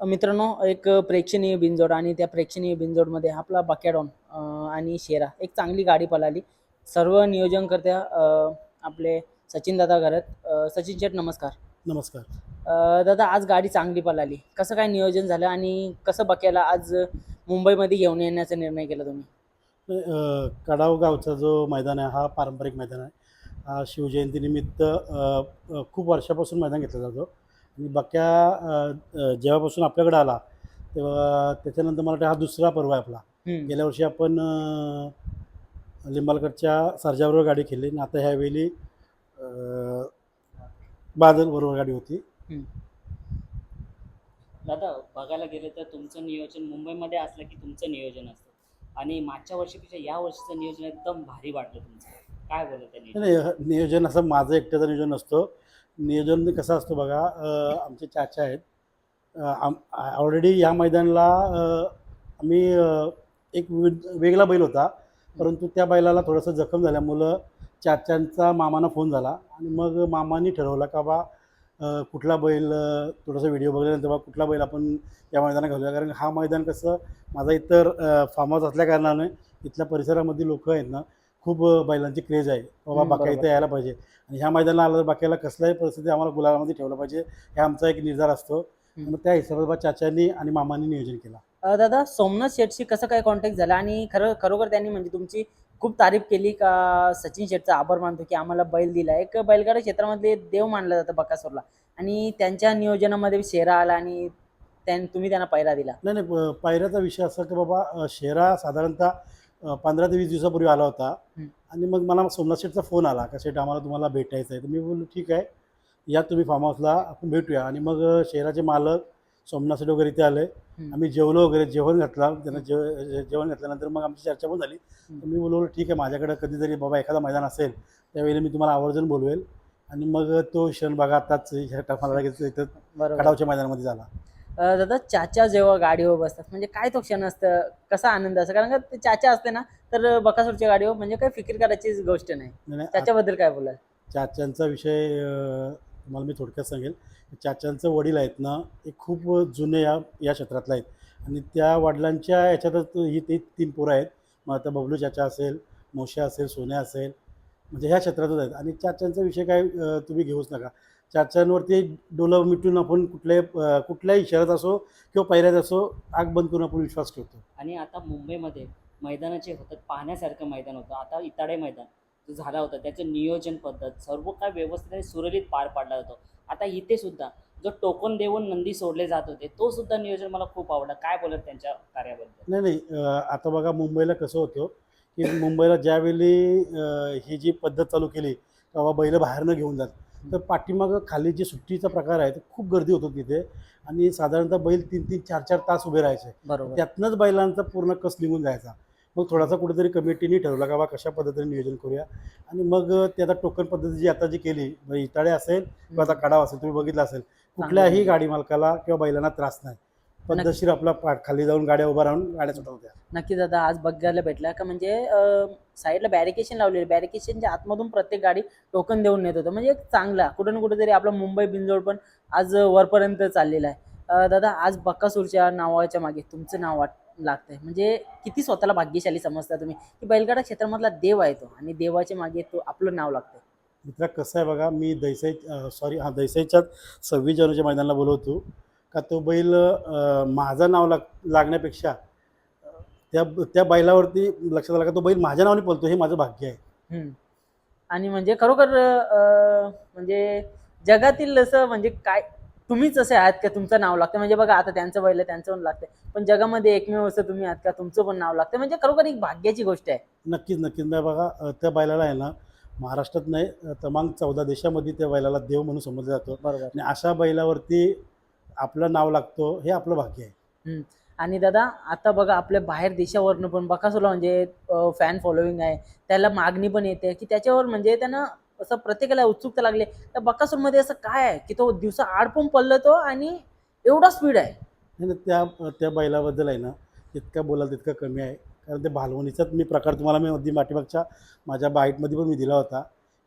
मित्रांनो एक प्रेक्षणीय बिनजोड आणि त्या प्रेक्षणीय बिनजोडमध्ये आपला बकॅडॉन आणि शेरा एक चांगली गाडी पळाली. सर्व नियोजनकर्त्या आपले सचिन दादा घरात. सचिन शेठ नमस्कार. नमस्कार. दादा आज गाडी चांगली पळाली. कसं काय नियोजन झालं आणि कसं बक्याला आज मुंबईमध्ये घेऊन येण्याचा निर्णय केला तुम्ही? कडाव गावचा जो मैदान आहे हा पारंपरिक मैदान आहे. हा शिवजयंतीनिमित्त खूप वर्षापासून मैदान घेतला जातो. आणि बक्या जेव्हापासून आपल्याकडे आला तेव्हा त्याच्यानंतर मला वाटतं हा दुसरा पर्व आहे आपला. गेल्या वर्षी आपण लिंबालकडच्या सर्जाबरोबर गाडी खेळली आणि आता ह्यावेळी अ, बादलबरोबर गाडी होती. दादा बघायला गेलं तर तुमचं नियोजन मुंबईमध्ये असलं की तुमचं नियोजन असतं. आणि मागच्या वर्षीपेक्षा या वर्षीचं नियोजन एकदम भारी वाटलं तुमचं. काय बोलत नियोजन नाही नाही, नियोजन असं माझं एकट्याचं नियोजन नसतं. नियोजन कसं असतं बघा आमचे चाचा आहेत. ऑलरेडी ह्या मैदानाला आम्ही एक वि- वेगळा बैल होता. परंतु त्या बैलाला थोडंसं जखम झाल्यामुळं चाच्यांचा मामाना फोन झाला आणि मग मामानी ठरवलं का बा कुठला बैल थोडासा व्हिडिओ बघल्यानंतर बा कुठला बैल आपण या मैदानात घालूया. कारण हा मैदान कसं माझा इतर फार्म हाऊस असल्या कारणाने इथल्या परिसरामध्ये लोक आहेत ना खूप बैलांची क्रेज आहे. बाबा बाका. इथं यायला पाहिजे. आणि ह्या मैदानाला आलं तर बाक्याला कसल्याही परिस्थिती आम्हाला गुलाबामध्ये ठेवलं पाहिजे. हे आमचा एक निर्धार असतो. मग त्या हिशोबात बा चाचांनी आणि मामांनी नियोजन केलं. दादा सोमनाथ शेठशी कसं काय कॉन्टॅक्ट झाला? आणि खरं खरोखर त्यांनी म्हणजे तुमची खूप तारीफ केली का? सचिन शेठचा आभार मानतो की आम्हाला बैल दिला एक बैलगाडा क्षेत्रामधले देव मानलं जातं बकासूरला. आणि त्यांच्या नियोजनामध्ये शेरा आला आणि त्यां तुम्ही त्यांना पहिला दिला. नाही नाही पायऱ्याचा विषय असा की बाबा शेरा साधारणतः पंधरा ते वीस दिवसापूर्वी आला होता. आणि मग मला सोमनाथ शेठचा फोन आला का शेठ आम्हाला तुम्हाला भेटायचं आहे. तर मी बोललो ठीक आहे. या तुम्ही फार्म हाऊसला आपण भेटूया. आणि मग अ, शेराचे मालक सोमनाथ शेठ वगैरे इथे आले. आम्ही जेवलो वगैरे जेवण घातला. त्यांना जेव जेवण घातल्यानंतर मग आमची चर्चा पण झाली. तर मी बोललो ठीक आहे माझ्याकडे कधीतरी बाबा एखादा मैदान असेल त्यावेळी मी तुम्हाला आवर्जून बोलवेल. आणि मग तो क्षण बघा आताच मला लगेच इथं कडावच्या मैदानामध्ये झाला. दादा चाचा जेव्हा गाडीवर बसतात म्हणजे काय तो क्षण असतं? कसा आनंद असतो? कारण का ते चाचा असते ना तर बकासूरच्या गाडीवर म्हणजे काही फिकीर करायचीच गोष्ट नाही. त्याच्याबद्दल काय बोलाल? चाच्यांचा विषय अ, तुम्हाला मी थोडक्यात सांगेल. चाच्यांचं वडील आहेत ना हे खूप जुने या या क्षेत्रातले आहेत. आणि त्या वडिलांच्या याच्यातच ही ते तीन पोरं आहेत. मग आता बबलू चाचा असेल मोशा असेल सोन्या असेल म्हणजे ह्या क्षेत्रातच आहेत. आणि चाच्यांचा विषय काय अ, तुम्ही घेऊच नका. चाच्यांवरती डोलं मिटून आपण कुठल्याही कुठल्याही शहरात असो किंवा पैऱ्यात असो आग बंद करून आपण विश्वास ठेवतो. आणि आता मुंबईमध्ये मैदानाचे होतं पाहण्यासारखं मैदान होतं. आता इताडे मैदान जो झाला होता त्याचं नियोजन पद्धत सर्व काय व्यवस्थित सुरळीत पार पाडला जातो आता इथे सुद्धा जो टोकन देऊन नंदी सोडले जात होते तो सुद्धा नियोजन मला खूप आवडलं. काय बोलत त्यांच्या कार्याबद्दल? नाही नाही आता बघा मुंबईला कसं होतं की मुंबईला ज्यावेळी ही जी पद्धत चालू केली तेव्हा बैल बाहेर न घेऊन जात. तर पाठीमागं खाली जी सुट्टीचा प्रकार आहे तो खूप गर्दी होतो तिथे. आणि साधारणतः बैल तीन तीन चार चार तास उभे राहायचे. बरोबर. त्यातनंच बैलांचा पूर्ण कस निघून जायचा. मग थोडासा कुठेतरी कमिटीने ठरवला का बा कशा पद्धतीने नियोजन करूया. आणि मग ते आता टोकन पद्धती जी आता जी केली इटाळे असेल किंवा आता कडाव असेल तुम्ही बघितलं असेल कुठल्याही. गाडी मालकाला किंवा बैलांना त्रास नाही. पद्धतशीर आपला पाठ खाली जाऊन गाड्या उभा राहून गाड्या सुटवत्या नक्की दादा आज बघायला भेटला का म्हणजे साईडला बॅरिकेशन लावलेली बॅरिकेशनच्या आतमधून प्रत्येक गाडी टोकन देऊन नेत होतं. म्हणजे एक चांगला कुठं ना कुठेतरी आपला मुंबई बिनजोड पण आज वरपर्यंत चाललेला आहे. दादा आज बक्कासूरच्या नावाच्या मागे तुमचं नाव वाट लागतंय. म्हणजे किती स्वतःला भाग्यशाली समजता तुम्ही? की बैलगाडा क्षेत्रामधला देव आहे तो आणि देवाच्या मागे तो आपलं नाव लागतंय. मित्रा कसं आहे बघा मी दैसाई सॉरी हां दैसाईच्याच सव्वीस जानेवारीच्या मैदानाला बोलवतो. का तो बैल माझं नाव लाग लागण्यापेक्षा त्या त्या बैलावरती लक्षात आलं का तो बैल माझ्या नावाने पळतो हे माझं भाग्य आहे. आणि म्हणजे खरोखर म्हणजे जगातील असं म्हणजे काय तुम्हीच असे आहात का तुमचं नाव लागतं? म्हणजे बघा आता त्यांचं बैल आहे, त्यांचं पण लागतंय. पण जगामध्ये एकमेव असं तुम्ही आहात का? तुमचं पण नाव लागतं म्हणजे खरोखर एक भाग्याची गोष्ट आहे. नक्कीच नक्कीच. नाही बघा अं, त्या बैलाला आहे ना महाराष्ट्रात नाही तमाम चौदा देशामध्ये त्या बैलाला देव म्हणून समजलं जातं. बरोबर. आणि अशा बैलावरती आपलं नाव लागतो हे आपलं भाग्य आहे. आणि दादा आता बघा आपल्या बाहेर देशावरनं पण बकासूरला म्हणजे फॅन फॉलोईंग आहे. त्याला मागणी पण येते की त्याच्यावर म्हणजे त्यांना असं प्रत्येकाला उत्सुकता लागली त्या बकासूरमध्ये असं काय आहे की तो दिवसा आड पण पडलं तो आणि एवढा स्पीड आहे? त्या त्या बैलाबद्दल आहे ना तितकं बोलाल तितकं कमी आहे. कारण ते भालवणीचाच मी प्रकार तुम्हाला मी अगदी पाठीमागच्या माझ्या बाईटमध्ये पण मी दिला होता.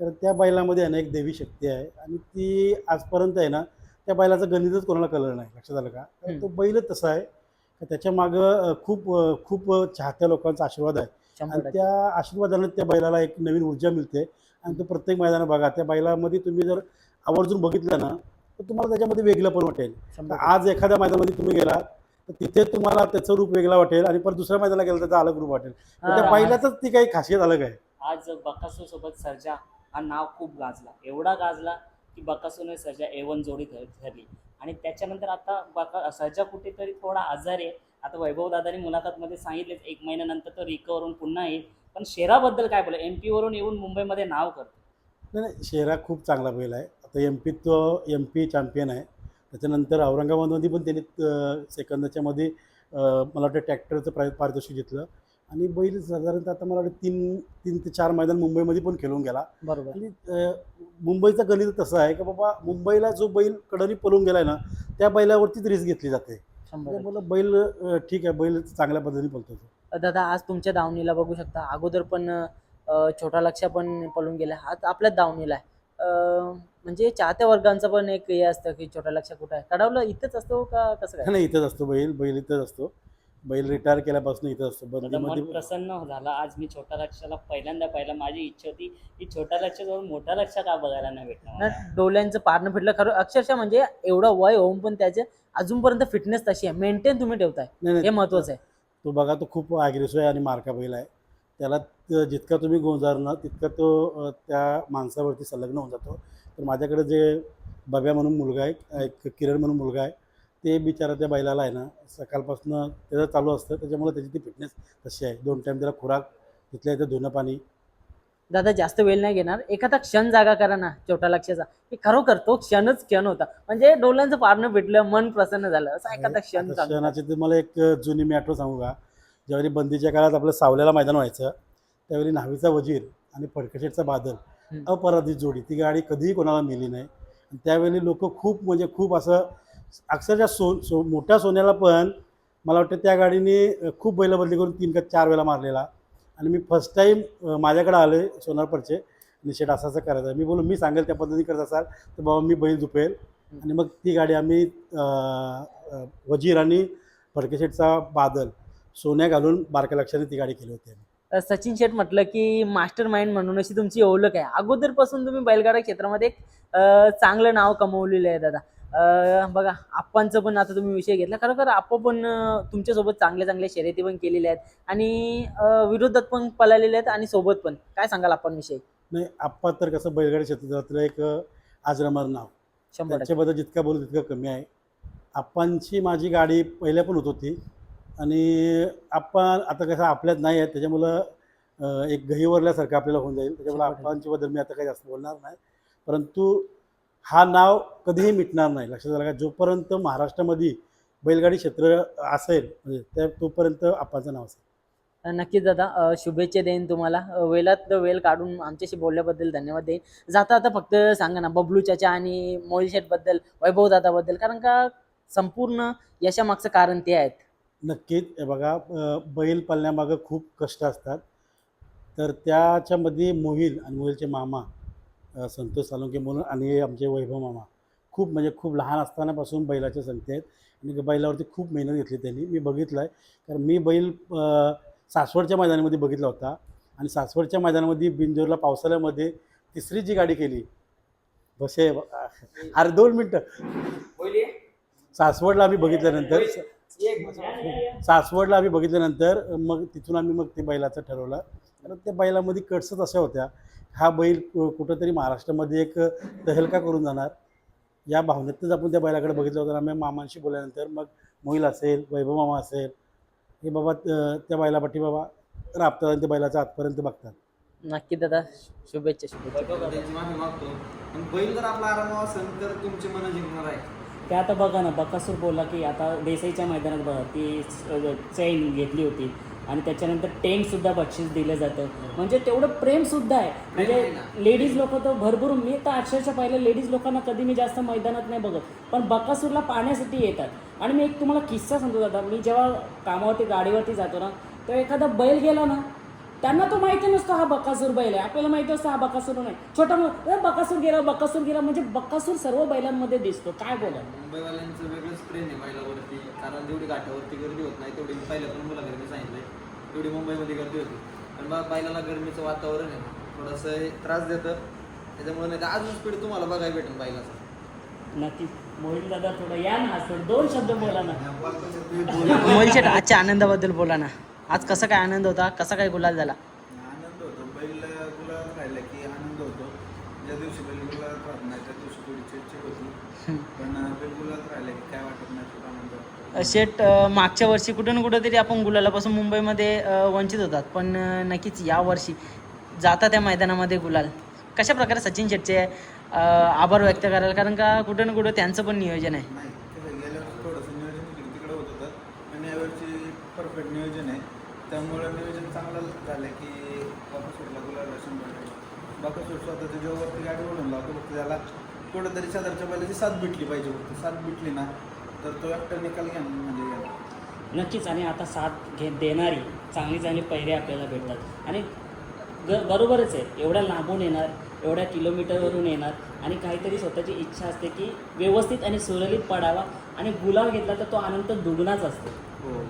कारण त्या बैलामध्ये अनेक देवी शक्ती आहे. आणि ती आजपर्यंत आहे ना त्या बैलाचं गणितच कोणाला कळलं नाही. लक्षात आलं का. तो बैलच तसा आहे. का त्याच्या मागं खूप खूप चाहत्या लोकांचा आशीर्वाद आहे. आणि. त्या आशीर्वादाने त्या बैलाला एक नवीन ऊर्जा मिळते. आणि तो प्रत्येक मैदानात बघा त्या बैलामध्ये तुम्ही जर आवर्जून बघितलं ना तर तुम्हाला त्याच्यामध्ये वेगळं पण वाटेल. आज एखाद्या मैदानामध्ये तुम्ही गेला तर तिथे तुम्हाला त्याचं रूप वेगळा वाटेल आणि परत दुसऱ्या मैदानाला गेला त्याचा अलग रूप वाटेल. त्या. बैलाचंच ती काही खासियत अलग आहे. आज बकासूर सोबत सर्जा हा नाव खूप गाजला. एवढा गाजला की बकासूरने सर्जा एवन जोडी ठरली आणि त्याच्यानंतर आता बका सर्जा कुठेतरी थोडा आजारी आहे. आता वैभव दादानी मुलाखतमध्ये सांगितलेच एक महिन्यानंतर तो रिकवर होऊन पुन्हा येईल. पण शेराबद्दल काय बोला? एम पीवरून येऊन मुंबईमध्ये नाव करतो नाही शेरा खूप चांगला बैल आहे. आता एम पीत तो एम पी चॅम्पियन आहे. त्याच्यानंतर औरंगाबादमध्ये पण त्यांनी सेकंदाच्यामध्ये मला वाटतं ट्रॅक्टरचं प्राय पारितोषिक घेतलं. आणि बैल साधारणतः आता मला वाटतं तीन तीन ते चार मैदान मुंबईमध्ये पण खेळून गेला. बरोबर. आणि मुंबईचं गणित तसं आहे की बाबा मुंबईला जो बैल कडनी पळून गेलाय ना त्या बैलावरतीच रिस्क घेतली जाते. त्यामुळे बैल ठीक आहे बैल चांगल्या पद्धतीने पळतो तो. दादा आज तुमच्या दावणीला बघू शकता. अगोदर पण छोटा लक्ष पण पळून गेला. आज आपल्याच दावणीला आहे. म्हणजे चाहत्या वर्गांचं पण एक हे असतं की छोटा लक्ष कुठं आहे? कडावलं इथंच असतो का कसं नाही इथंच असतो बैल. बैल इथंच असतो. बैल रिटायर केल्यापासून इथंच असतो. आता मन बंदीमध्ये प्रसन्न झाला. आज मी छोटा लक्षाला पहिल्यांदा पाहिलं माझी इच्छा होती की छोटा लक्ष जाऊन मोठा लक्ष का बघायला नाही भेटणार? ना मला? डोल्यांचं पारणं फिटलं खरं अक्षरशः म्हणजे एवढं वय होऊन पण त्याचे अजूनपर्यंत फिटनेस तशी आहे. मेंटेन तुम्ही ठेवताय. नाही हे नाही महत्वाचं आहे. तो बघा तो खूप ॲग्रेसिव्ह आहे आणि मार्का बैल आहे. त्याला त- जितका तुम्ही गोंजारणं तितका तो अ, त्या माणसावरती संलग्न होऊन जातो. तर माझ्याकडे जे बब्या म्हणून मुलगा आहे एक किरण म्हणून मुलगा आहे ते बिचारा त्या बैलाला आहे ना सकाळपासून त्याचं चालू असतं त्याच्यामुळे त्याची ती फिटनेस तशी आहे. दोन टाईम त्याला खुराक तिथल्या इथं धुणं पाणी. दादा जास्त वेळ नाही घेणार. एखादा क्षण जागा करा ना छोटा लक्षाचा की खरोखर तो क्षणच क्षण होता. म्हणजे डोल्यांचं पारणं भेटलं मन प्रसन्न झालं. असा एखादा क्षण आता सांगा. क्षणाची तुम्हाला एक जुनी मी आठवण सांगू का? ज्यावेळी बंदीच्या काळात आपलं सावल्याला मैदान व्हायचं त्यावेळी न्हावीचा वजीर आणि फडकेशेटचा बादल हम्म. अपराधित जोडी. ती गाडी कधीही कोणाला मिली नाही. आणि त्यावेळी लोक खूप म्हणजे खूप असं अक्षरशः सो सो मोठ्या सोन्याला पण मला वाटतं त्या गाडीने खूप बैल बदली करून तीन का चार वेळा मारलेला. आणि मी फर्स्ट टाईम माझ्याकडे आलो आहे सोनारपरचे. आणि शेट असं असं करायचं. मी बोलू मी सांगेल त्या पद्धतीने करत असाल तर बाबा मी बैल झुपेल. आणि मग ती गाडी आम्ही वजीर आणि फडकेशेटचा बादल सोन्या घालून बारक्या लक्षाने ती गाडी केली होती सचिन शेठ म्हटलं की मास्टर माइंड म्हणून अशी तुमची ओळख आहे. अगोदरपासून तुम्ही बैलगाडा क्षेत्रामध्ये एक चांगलं नाव कमवलेलं आहे दादा. बघा आप्पांचं पण आता तुम्ही विषय घेतला. खरोखर आप्पा पण तुमच्यासोबत चांगल्या चांगल्या शर्यती पण केलेल्या आहेत. आणि विरोधात पण पळालेले आहेत आणि सोबत पण. काय सांगाल आप्पांविषयी? नाही आप्पा तर कसं बैलगाडी क्षेत्रातलं एक आजरामर नाव. शंभर त्यांच्याबद्दल जितका बोलू तितकं कमी आहे. आप्पांची माझी गाडी पहिल्या पण होत होती. आणि आप्पा आता कसं आपल्यात नाही आहे त्याच्यामुळं एक गहीवरल्यासारखं आपल्याला होऊन जाईल. त्याच्यामुळे शंभर टक्के. आप्पांच्या बद्दल मी आता काही जास्त बोलणार नाही. परंतु हा नाव कधीही मिटणार नाही. लक्षात आलं का जोपर्यंत महाराष्ट्रामध्ये बैलगाडी क्षेत्र असेल म्हणजे त्या तोपर्यंत आप्पाचं नाव असेल. नक्कीच दादा शुभेच्छा देईन तुम्हाला. वेळात वेळ काढून आमच्याशी बोलल्याबद्दल धन्यवाद देईन. जाता आता फक्त सांगा ना बबलू चाचा आणि मोहिल शेठबद्दल वैभव दादाबद्दल कारण का संपूर्ण यशामागचं कारण ते आहेत. नक्कीच बघा बैल पालण्यामागं खूप कष्ट असतात. तर त्याच्यामध्ये मोहिल आणि मोहिलचे मामा संतोष सालुंके म्हणून आणि आमचे वैभव मामा. खूप म्हणजे खूप लहान असतानापासून बैलाचे संगते आहेत. आणि बैलावरती खूप मेहनत घेतली त्यांनी. मी बघितलं आहे कारण मी बैल सासवडच्या मैदानामध्ये बघितला होता. आणि सासवडच्या मैदानामध्ये बिंजोरला पावसाळ्यामध्ये तिसरी जी गाडी केली. बसे अरे दोन मिनटं. सासवडला आम्ही बघितल्यानंतर सासवडला आम्ही बघितल्यानंतर मग तिथून आम्ही मग ते बैलाचं ठरवलं. कारण त्या बैलामध्ये कट्सच अशा होत्या. हा बैल कुठंतरी महाराष्ट्रामध्ये एक तहलका करून जाणार. या भावनेतच आपण त्या बैलाकडे बघितलं होतं. आम्ही मामांशी बोलल्यानंतर मग मोहिल असेल वैभव मामा असेल हे बाबा त्या बैलापाठी बाबा राबतात आणि त्या बैलाच्या आतपर्यंत बघतात. नक्की दादा शुभेच्छा शुभेच्छा. वैभव दादा. त्याची माफी मागतो. पण बैल जर आपला आराम असेल तर तुमचे मन जिंकणार आहे. ते आता बघा ना बकासूर बोलला की आता देसाईच्या मैदानात बघा ती चैन घेतली होती. आणि त्याच्यानंतर टेंट सुद्धा बक्षीस दिलं जातं. म्हणजे तेवढं प्रेम सुद्धा आहे. प्रेम आहे म्हणजे लेडीज लोक तर भरपूर मी तर अक्षरशः पाहिलं लेडीज लोकांना कधी मी जास्त मैदानात नाही बघत. पण बकासूरला पाहण्यासाठी येतात. आणि मी एक तुम्हाला किस्सा सांगतो दादा. मी जेव्हा कामावरती गाडीवरती जातो ना तेव्हा एखादा बैल गेला ना त्यांना तो माहिती नसतो हा बकासूर बैल आहे. आपल्याला माहिती असतो हा बकासूर नाही. छोटा मु- "ए, बकासूर गेला बकासूर गेला म्हणजे बकासूर सर्व बैलांमध्ये दिसतो. काय बोला मुंबईवाल्यांचं वेगळंच प्रेम आहे बैलावरती. कारण जेवढी घाटावरती गर्दी होत नाही तेवढी पहिल्या पण मुला गर्दी सांगितलंय. तेवढी मुंबईमध्ये गर्दी होती. पण बा बैलाला गरमीचं वातावरण आहे. थोडंसं हे त्रास देतं. त्याच्यामुळे नाही तर अजून स्पीड तुम्हाला बघायला भेटेल बैलाचं. नक्की. मोहित दादा थोडं या ना असं दोन शब्द बोला ना. मोहिल शेठ आजच्या आनंदाबद्दल बोला ना. आज कसा काय आनंद होता? कसा काय गुलाल झाला? आनंद होतो. बैल गुलाबात राहिला की आनंद होतो. ज्या दिवशी बैल गुलाबात राहत नाही त्या दिवशी थोडी चिडचिड होती. पण बैल गुलाबात राहिला की काय वाटत नाही खूप आनंद होतो. शेट अ, मागच्या वर्षी कुठं ना कुठं तरी आपण गुलालापासून मुंबईमध्ये अ, वंचित होतात. पण अ, नक्कीच या वर्षी जाता त्या मैदानामध्ये गुलाल. कशा प्रकारे सचिन शेटचे अ, आभार व्यक्त कराल? कारण का कुठं ना कुठं त्यांचं पण नियोजन आहे. नाही कसं गेल्या वर्षी थोडंसं नियोजन इकडे तिकडे होत होतं. पण यावर्षी परफेक्ट नियोजन आहे. त्यामुळं नियोजन चांगलं झालं की बाकासूरला गुलाब शंभर टक्के बाकासूर स्वतःच्या जेव्हावरती गाडी ओढून लावतो फक्त त्याला कुठंतरी शेजारच्या बैलाची साथ भेटली पाहिजे फक्त. साथ भेटली ना तर तो एकटा निकाल घ्या म्हणजे घ्या नक्कीच आणि आता साथ घे देणारी चांगली चांगली पैरे आपल्याला भेटतात. आणि ग बरोबरच आहे एवढ्या लांबून येणार एवढ्या किलोमीटरवरून येणार आणि काहीतरी स्वतःची इच्छा असते की व्यवस्थित आणि सुरळीत पडावा आणि गुलाब घेतला तर तो आनंद दुगणाच असतो. हो.